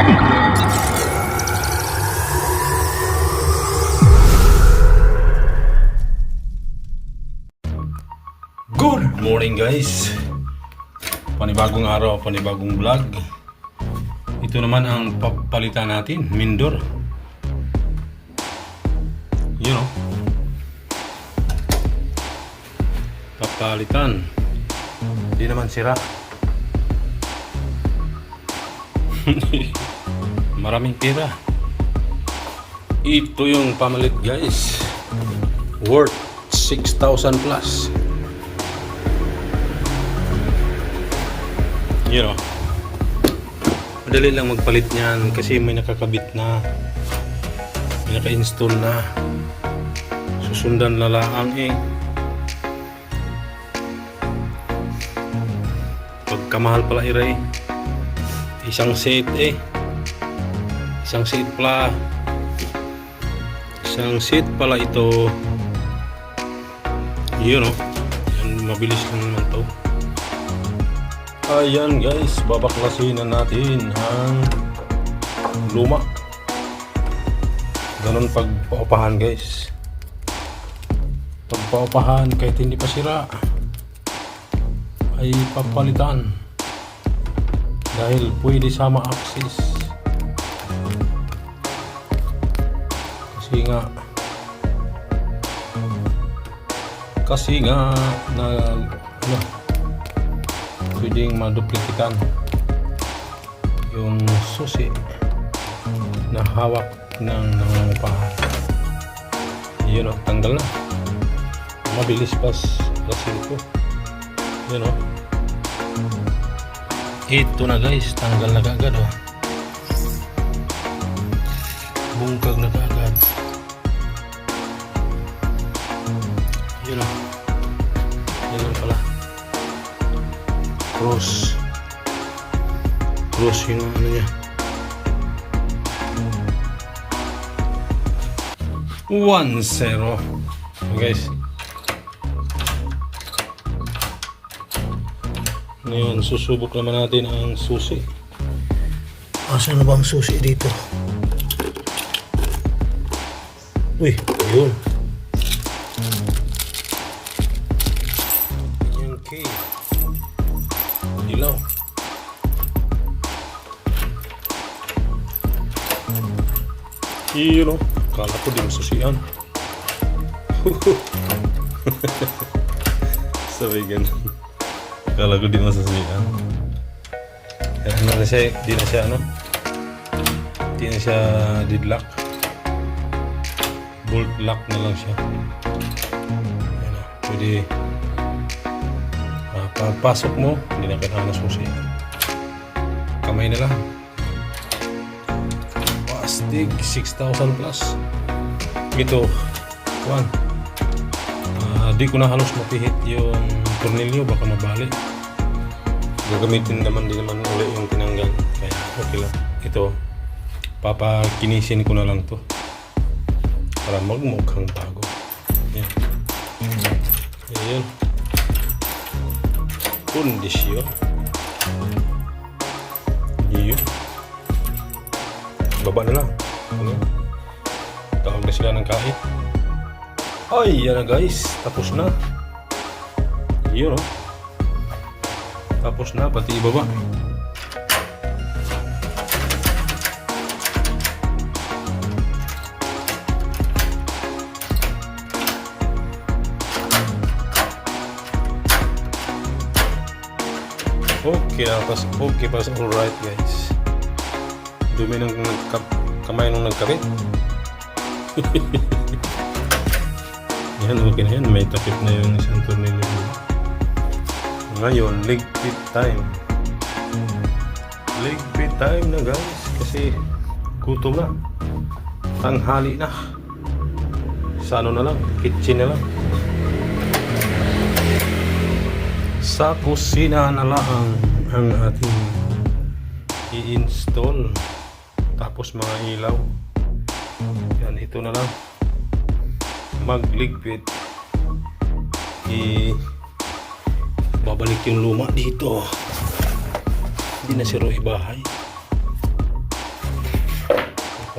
Good morning guys! Panibagong araw, panibagong vlog. Ito naman ang papalitan natin, Mindor. You know. Papalitan. Hindi naman sira. Maraming pera. Ito yung pamalit guys. Worth 6,000 plus. you know, madali lang magpalit niyan kasi may nakakabit na, may naka-install na. Susundan na lang eh. Pagkamahal pala iray, isang set eh. Isang set pala. Isang set pala ito. You know, yan, mabilis lang naman to. Ayan guys, babaklasin na natin ang luma. Ganon pagpaupahan guys. Pagpaupahan kahit hindi pa sira ay papalitan. Dahil pwede sama axis. Kasi nga kasi nga na ano, pwedeng maduplikitan yung susi na hawak ng nangungupahan. Yun o, tanggal na. Mabilis pas kasi ito yun o. Ito na guys, tanggal na kagad o bungkag na kagad yun o yun lang pala. Cross cross yung ano niya. 1-0 so guys. Ngayon susubok naman natin ang susi. Asa na ba ang susi dito? Uy yun No. Kala ko di masusian. Sabi ganun. Kala ko di masusian. Kaya ano na siya, di na siya ano. Di na siya didlock. Bolt lock na lang siya. Ayan na. Pwede Ah, pagpasok mo, hindi na kailangan na susi. Kamay na lang. Pastig, 6,000 plus. Ito, one. Ah, di ko na halos mapihit yung tornilyo, baka mabali. Gagamitin naman din naman uli yung tinanggal. Kaya okay lang. Ito, papakinisin ko na lang to. Para magmukhang bago. Yan. Yan kondisyon. Baba na lang. Ano? Tawag na sila ng kahit. Ay, yan na guys. Tapos na. Yun oh. Tapos na, pati ibaba. Okay pas okay pas alright guys. Dumi ng kamay nung nagkabit. yan, okay na yan. May takip na yung isang tornilyo. Ngayon, leg fit time. Leg fit time na guys. Kasi gutom na. Tanghali na. Sa ano na lang, kitchen na lang. sa kusina na lang ang ating i-install tapos mga ilaw yan ito na lang magligpit i babalik yung luma dito hindi na siro ibahay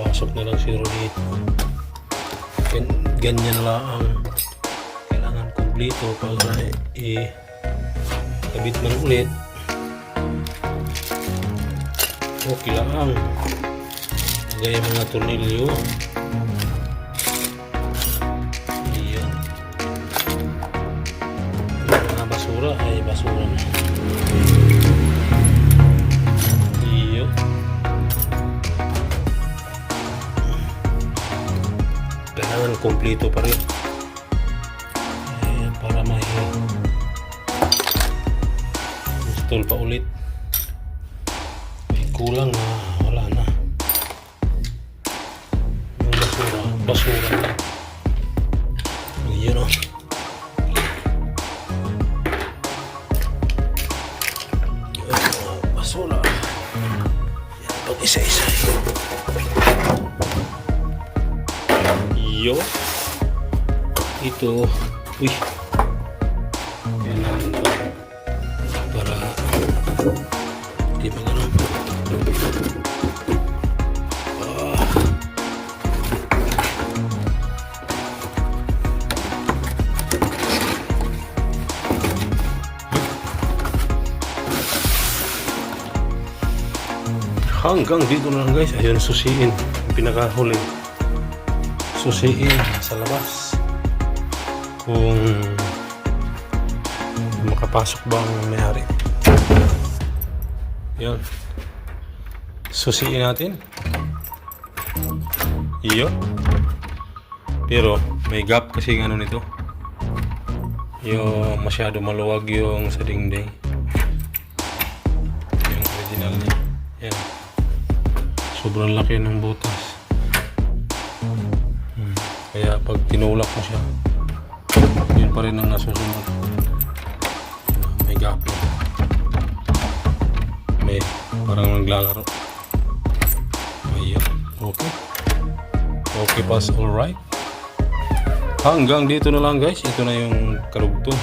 Pasok na lang si Rudy. Gan ganyan lang ang kailangan kumplito para i-kabit man ulit. Okay lang. Gaya mga tornilyo. Yung mga basura ay basura na. Iyo. Kailangan kompleto pa rin. Ayan, para may install pa ulit. May kulang na wala basura, basura na. Yun o. Yun, mga basura. Yan, pag isa-isa. Yo. Ito. Uy. Hanggang dito na lang guys. Ayun, susiin. Yung pinakahuli. Susiin sa labas. Kung makapasok ba ang mayari. Yun. Susiin natin. Iyo. Pero may gap kasi ano nito. Yung masyado maluwag yung sa dingding. Yung original niya. Yan. Sobrang laki ng butas. Hmm. Kaya pag tinulak mo siya, yun pa rin ang nasusunod. May gap. May parang naglalaro. Ayan. Okay. Okay pass alright. Hanggang dito na lang guys. Ito na yung karugtong.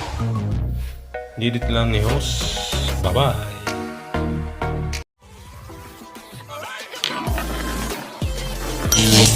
Didit lang ni host. Bye-bye. Thank you.